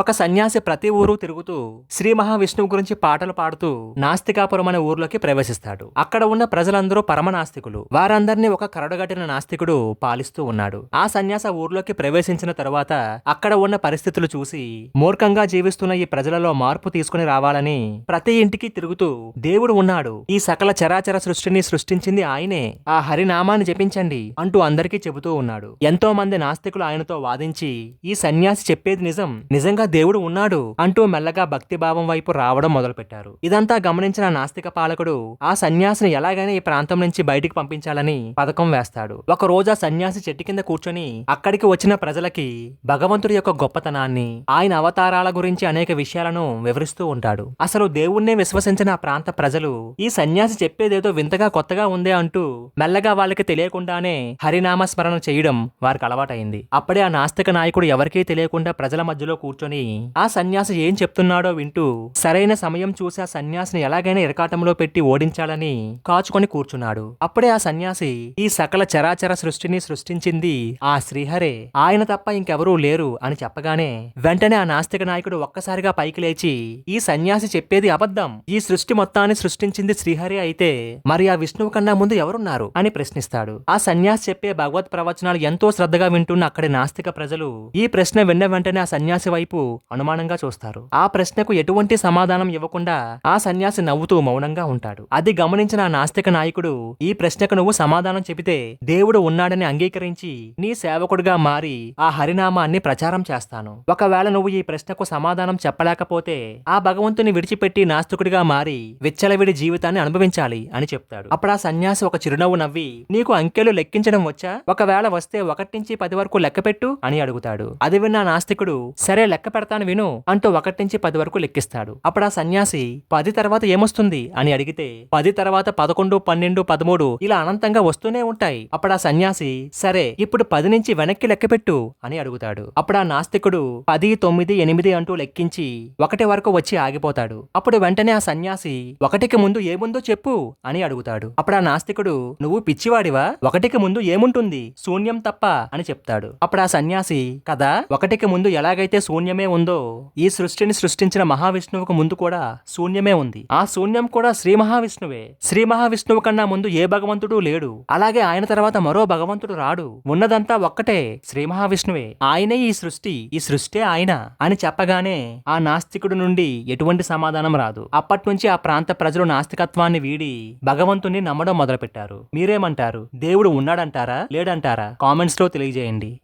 ఒక సన్యాసి ప్రతి ఊరు తిరుగుతూ శ్రీ మహావిష్ణువు గురించి పాటలు పాడుతూ నాస్తికాపురం అనే ఊర్లోకి ప్రవేశిస్తాడు. అక్కడ ఉన్న ప్రజలందరూ పరమ నాస్తికులు. వారందరినీ ఒక కరడుగట్టిన నాస్తికుడు పాలిస్తూ ఉన్నాడు. ఆ సన్యాస ఊర్లోకి ప్రవేశించిన తరువాత అక్కడ ఉన్న పరిస్థితులు చూసి మూర్ఖంగా జీవిస్తున్న ఈ ప్రజలలో మార్పు తీసుకుని రావాలని ప్రతి ఇంటికి తిరుగుతూ దేవుడు ఉన్నాడు. ఈ సకల చరాచర సృష్టిని సృష్టించింది ఆయనే. ఆ హరినామాన్ని జపించండి అంటూ అందరికీ చెబుతూ ఉన్నాడు. ఎంతో మంది నాస్తికులు ఆయనతో వాదించి ఈ సన్యాసి చెప్పేది నిజం. నిజంగా దేవుడు ఉన్నాడు అంటూ మెల్లగా భక్తిభావం వైపు రావడం మొదలుపెట్టారు. ఇదంతా గమనించిన నాస్తిక పాలకుడు ఆ సన్యాసిని ఎలాగైనా ఈ ప్రాంతం నుంచి బయటికి పంపించాలని పథకం వేస్తాడు. ఒక రోజు ఆ సన్యాసి చెట్టు కింద కూర్చొని అక్కడికి వచ్చిన ప్రజలకి భగవంతుడి యొక్క గొప్పతనాన్ని ఆయన అవతారాల గురించి అనేక విషయాలను వివరిస్తూ ఉంటాడు. అసలు దేవుణ్ణే విశ్వసించిన ఆ ప్రాంత ప్రజలు ఈ సన్యాసి చెప్పేదేదో వింతగా కొత్తగా ఉందే అంటూ మెల్లగా వాళ్ళకి తెలియకుండానే హరినామ స్మరణ చేయడం వారికి అలవాటైంది. అప్పుడే ఆ నాస్తిక నాయకుడు ఎవరికీ తెలియకుండా ప్రజల మధ్యలో కూర్చొని ఆ సన్యాసి ఏం చెప్తున్నాడో వింటూ సరైన సమయం చూసి ఆ సన్యాసిని ఎలాగైనా ఇరకాటంలో పెట్టి ఓడించాలని కాచుకొని కూర్చున్నాడు. అప్పుడే ఆ సన్యాసి ఈ సకల చరాచర సృష్టిని సృష్టించింది ఆ శ్రీహరే. ఆయన తప్ప ఇంకెవరూ లేరు అని చెప్పగానే వెంటనే ఆ నాస్తిక నాయకుడు ఒక్కసారిగా పైకి లేచి ఈ సన్యాసి చెప్పేది అబద్ధం. ఈ సృష్టి మొత్తాన్ని సృష్టించింది శ్రీహరి అయితే మరి ఆ విష్ణువు కన్నా ముందు ఎవరున్నారు అని ప్రశ్నిస్తాడు. ఆ సన్యాసి చెప్పే భగవత్ ప్రవచనాలు ఎంతో శ్రద్ధగా వింటున్న అక్కడి నాస్తిక ప్రజలు ఈ ప్రశ్న విన్న వెంటనే ఆ సన్యాసి వైపు అనుమానంగా చూస్తారు. ఆ ప్రశ్నకు ఎటువంటి సమాధానం ఇవ్వకుండా ఆ సన్యాసి నవ్వుతూ మౌనంగా ఉంటాడు. అది గమనించిన నాస్తిక నాయకుడు ఈ ప్రశ్నకు నువ్వు సమాధానం చెబితే దేవుడు ఉన్నాడని అంగీకరించి నీ సేవకుడుగా మారి ఆ హరినామాన్ని ప్రచారం చేస్తాను. ఒకవేళ నువ్వు ఈ ప్రశ్నకు సమాధానం చెప్పలేకపోతే ఆ భగవంతుని విడిచిపెట్టి నాస్తికుడిగా మారి విచ్చలవిడి జీవితాన్ని అనుభవించాలి అని చెప్తాడు. అప్పుడు ఆ సన్యాసి ఒక చిరునవ్వు నవ్వి నీకు అంకెలు లెక్కించడం వచ్చా? ఒకవేళ వస్తే ఒకటి నుంచి పది వరకు లెక్కపెట్టు అని అడుగుతాడు. అది విన్న నాస్తికుడు సరే లెక్క పెడతాను విను అంటూ ఒకటి నుంచి పది వరకు లెక్కిస్తాడు. అప్పుడు ఆ సన్యాసి పది తర్వాత ఏమొస్తుంది? అని అడిగితే పది తర్వాత పదకొండు పన్నెండు పదమూడు ఇలా అనంతంగా వస్తూనే ఉంటాయి. అప్పుడు ఆ సన్యాసి సరే ఇప్పుడు పది నుంచి వెనక్కి లెక్కపెట్టు అని అడుగుతాడు. అప్పుడు ఆ నాస్తికుడు పది తొమ్మిది ఎనిమిది అంటూ లెక్కించి ఒకటి వరకు వచ్చి ఆగిపోతాడు. అప్పుడు వెంటనే ఆ సన్యాసి ఒకటికి ముందు ఏముందో చెప్పు అని అడుగుతాడు. అప్పుడు ఆ నాస్తికుడు నువ్వు పిచ్చివాడివా? ఒకటికి ముందు ఏముంటుంది? శూన్యం తప్ప అని చెప్తాడు. అప్పుడు ఆ సన్యాసి కదా ఒకటికి ముందు ఎలాగైతే శూన్యమే ఉందో ఈ సృష్టిని సృష్టించిన మహావిష్ణువుకు ముందు కూడా శూన్యమే ఉంది. ఆ శూన్యం కూడా శ్రీ మహావిష్ణువే. శ్రీ మహావిష్ణువు కన్నా ముందు ఏ భగవంతుడు లేడు. అలాగే ఆయన తర్వాత మరో భగవంతుడు రాడు. ఉన్నదంతా ఒక్కటే శ్రీ మహావిష్ణువే. ఆయనే ఈ సృష్టి ఈ సృష్టే ఆయన అని చెప్పగానే ఆ నాస్తికుడు నుండి ఎటువంటి సమాధానం రాదు. అప్పటి నుంచి ఆ ప్రాంత ప్రజలు నాస్తికత్వాన్ని వీడి భగవంతుణ్ణి నమ్మడం మొదలుపెట్టారు. మీరేమంటారు? దేవుడు ఉన్నాడంటారా? లేడంటారా? కామెంట్స్లో తెలియజేయండి.